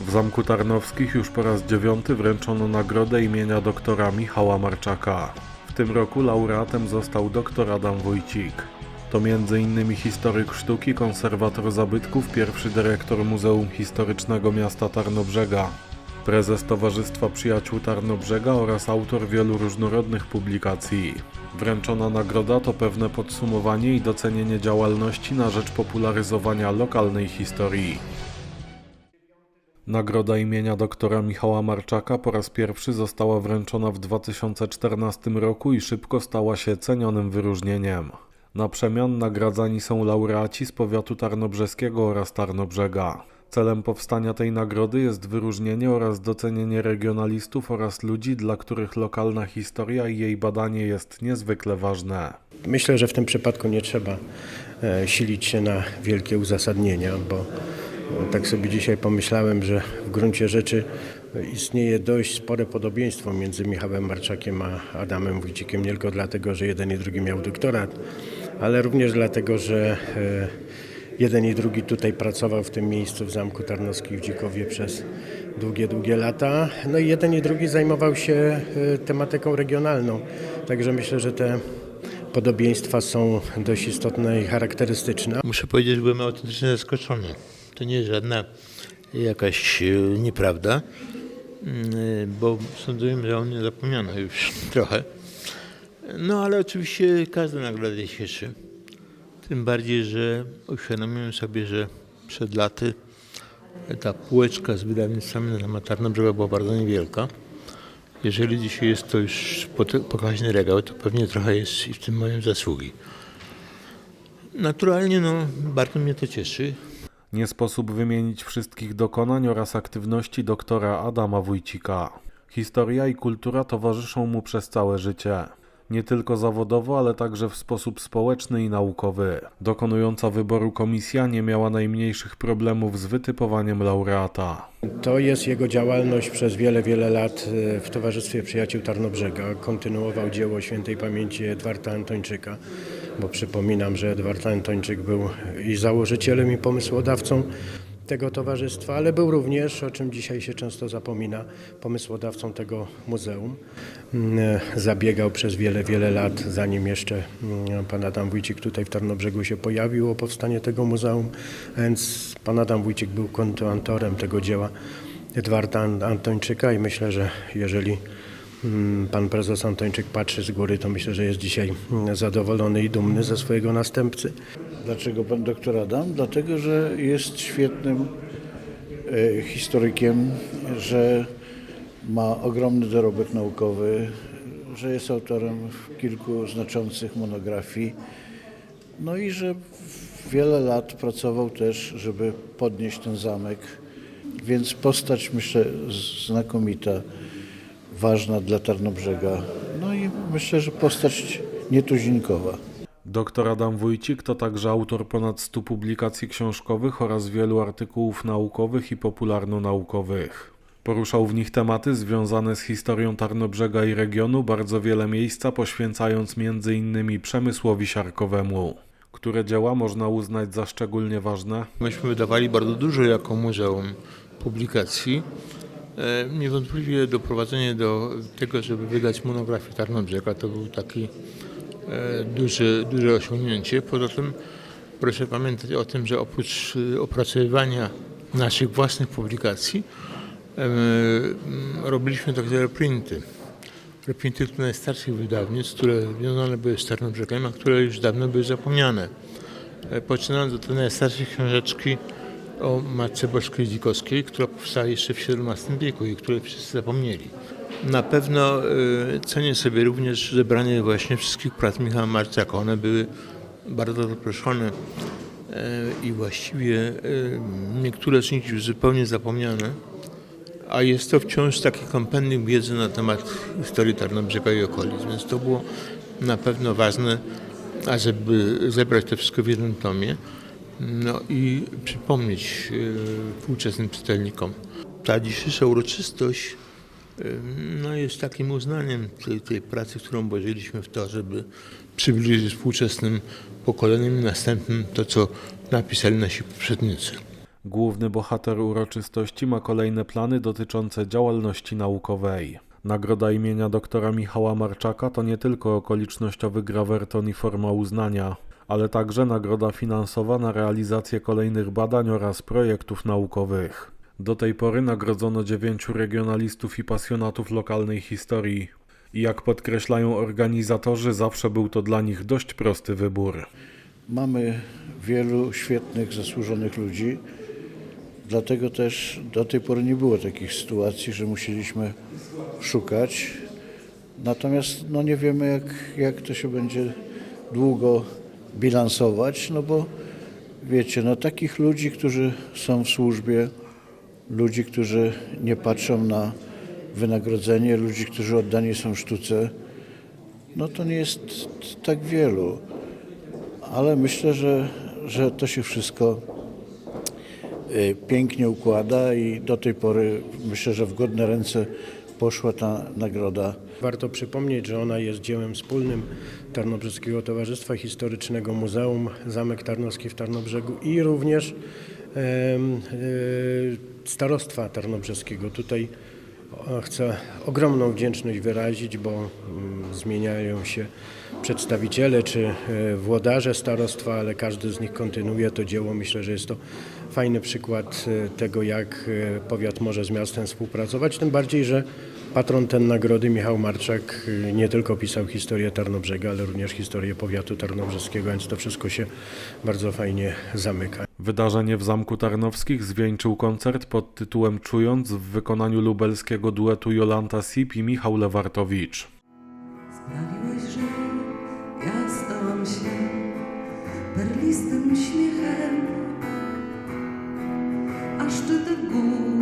W Zamku Tarnowskich już po raz dziewiąty wręczono nagrodę imienia doktora Michała Marczaka. W tym roku laureatem został dr Adam Wójcik. To m.in. historyk sztuki, konserwator zabytków, pierwszy dyrektor Muzeum Historycznego Miasta Tarnobrzega, prezes Towarzystwa Przyjaciół Tarnobrzega oraz autor wielu różnorodnych publikacji. Wręczona nagroda to pewne podsumowanie i docenienie działalności na rzecz popularyzowania lokalnej historii. Nagroda imienia doktora Michała Marczaka po raz pierwszy została wręczona w 2014 roku i szybko stała się cenionym wyróżnieniem. Na przemian nagradzani są laureaci z powiatu tarnobrzeskiego oraz Tarnobrzega. Celem powstania tej nagrody jest wyróżnienie oraz docenienie regionalistów oraz ludzi, dla których lokalna historia i jej badanie jest niezwykle ważne. Myślę, że w tym przypadku nie trzeba e, silić się na wielkie uzasadnienia, bo tak sobie dzisiaj pomyślałem, że w gruncie rzeczy istnieje dość spore podobieństwo między Michałem Marczakiem a Adamem Wójcikiem, nie tylko dlatego, że jeden i drugi miał doktorat, ale również dlatego, że e, jeden i drugi tutaj pracował w tym miejscu w Zamku Tarnowskim w Dzikowie przez długie, długie lata. No i jeden i drugi zajmował się e, tematyką regionalną, także myślę, że te podobieństwa są dość istotne i charakterystyczne. Muszę powiedzieć, że byłem autentycznie zaskoczony. To nie jest żadna jakaś e, nieprawda, mm, bo sądziłem, że o mnie zapomniano już trochę. No ale oczywiście każda nagroda się cieszy. Tym bardziej, że uświadomiłem sobie, że przed laty ta półeczka z wydawnictwami na Tarnobrzega była bardzo niewielka. Jeżeli dzisiaj jest to już pokaźny regał, to pewnie trochę jest i w tym moim zasługi. Naturalnie no, bardzo mnie to cieszy. Nie sposób wymienić wszystkich dokonań oraz aktywności doktora Adama Wójcika. Historia i kultura towarzyszą mu przez całe życie. Nie tylko zawodowo, ale także w sposób społeczny i naukowy. Dokonująca wyboru komisja nie miała najmniejszych problemów z wytypowaniem laureata. To jest jego działalność przez wiele, wiele lat e, w Towarzystwie Przyjaciół Tarnobrzega. Kontynuował dzieło świętej pamięci Edwarda Antończyka, bo przypominam, że Edward Antończyk był i założycielem, i pomysłodawcą tego towarzystwa, ale był również, o czym dzisiaj się często zapomina, pomysłodawcą tego muzeum. Mm, e, Zabiegał przez wiele, wiele lat, zanim jeszcze mm, pan Adam Wójcik tutaj w Tarnobrzegu się pojawił o powstanie tego muzeum, więc pan Adam Wójcik był kontynuatorem tego dzieła Edwarda An- Antończyka i myślę, że jeżeli pan prezes Antończyk patrzy z góry, to myślę, że jest dzisiaj mm, zadowolony i dumny ze swojego następcy. Dlaczego pan doktor Adam? Dlatego, że jest świetnym e, historykiem, że ma ogromny dorobek naukowy, że jest autorem kilku znaczących monografii, no i że wiele lat pracował też, żeby podnieść ten zamek, więc postać myślę znakomita, ważna dla Tarnobrzega, no i myślę, że postać nietuzinkowa. Dr Adam Wójcik to także autor ponad 100 publikacji książkowych oraz wielu artykułów naukowych i popularno-naukowych. Poruszał w nich tematy związane z historią Tarnobrzega i regionu, bardzo wiele miejsca poświęcając m.in. przemysłowi siarkowemu, które dzieła można uznać za szczególnie ważne. Myśmy wydawali bardzo dużo jako muzeum publikacji. E, Niewątpliwie doprowadzenie do tego, żeby wydać monografię Tarnobrzega to był taki e, duże, duże osiągnięcie. Poza tym proszę pamiętać o tym, że oprócz e, opracowywania naszych własnych publikacji robiliśmy także reprinty. Reprinty tu najstarszych wydawnictw, które związane były z Tarnobrzegiem, a które już dawno były zapomniane. Poczynając od tej najstarszej książeczki o Matce Bożskiej Dzikowskiej, która powstała jeszcze w XVII wieku i której wszyscy zapomnieli. Na pewno y, cenię sobie również zebranie właśnie wszystkich prac Michała Marczaka. One były bardzo zaproszone y, i właściwie y, niektóre z nich już zupełnie zapomniane, a jest to wciąż taki kompendium wiedzy na temat historii Tarnobrzega i okolic, więc to było na pewno ważne, ażeby zebrać to wszystko w jednym tomie. No i przypomnieć e, współczesnym czytelnikom. Ta dzisiejsza uroczystość e, no, jest takim uznaniem tej, tej pracy, którą włożyliśmy w to, żeby przybliżyć współczesnym pokoleniom i następnym to, co napisali nasi poprzednicy. Główny bohater uroczystości ma kolejne plany dotyczące działalności naukowej. Nagroda imienia doktora Michała Marczaka to nie tylko okolicznościowy grawerton i forma uznania, ale także nagroda finansowa na realizację kolejnych badań oraz projektów naukowych. Do tej pory nagrodzono dziewięciu regionalistów i pasjonatów lokalnej historii. I jak podkreślają organizatorzy, zawsze był to dla nich dość prosty wybór. Mamy wielu świetnych, zasłużonych ludzi, dlatego też do tej pory nie było takich sytuacji, że musieliśmy szukać. Natomiast no nie wiemy, jak, jak to się będzie długo bilansować, no bo wiecie, no takich ludzi, którzy są w służbie, ludzi, którzy nie patrzą na wynagrodzenie, ludzi, którzy oddani są sztuce, no to nie jest tak wielu. Ale myślę, że, że to się wszystko y, pięknie układa i do tej pory myślę, że w godne ręce poszła ta nagroda. Warto przypomnieć, że ona jest dziełem wspólnym Tarnobrzeskiego Towarzystwa Historycznego Muzeum Zamek Tarnowski w Tarnobrzegu i również y, Starostwa Tarnobrzeskiego. Tutaj chcę ogromną wdzięczność wyrazić, bo mm, zmieniają się przedstawiciele czy e, włodarze starostwa, ale każdy z nich kontynuuje to dzieło. Myślę, że jest to fajny przykład e, tego, jak e, powiat może z miastem współpracować. Tym bardziej, że patron ten nagrody, Michał Marczak, e, nie tylko pisał historię Tarnobrzega, ale również historię powiatu tarnobrzeskiego, więc to wszystko się bardzo fajnie zamyka. Wydarzenie w Zamku Tarnowskich zwieńczył koncert pod tytułem Czując w wykonaniu lubelskiego duetu Jolanta Sip i Michał Lewartowicz. Sprawiłeś, że ja stałam się perlistym śmiechem, a szczyty gór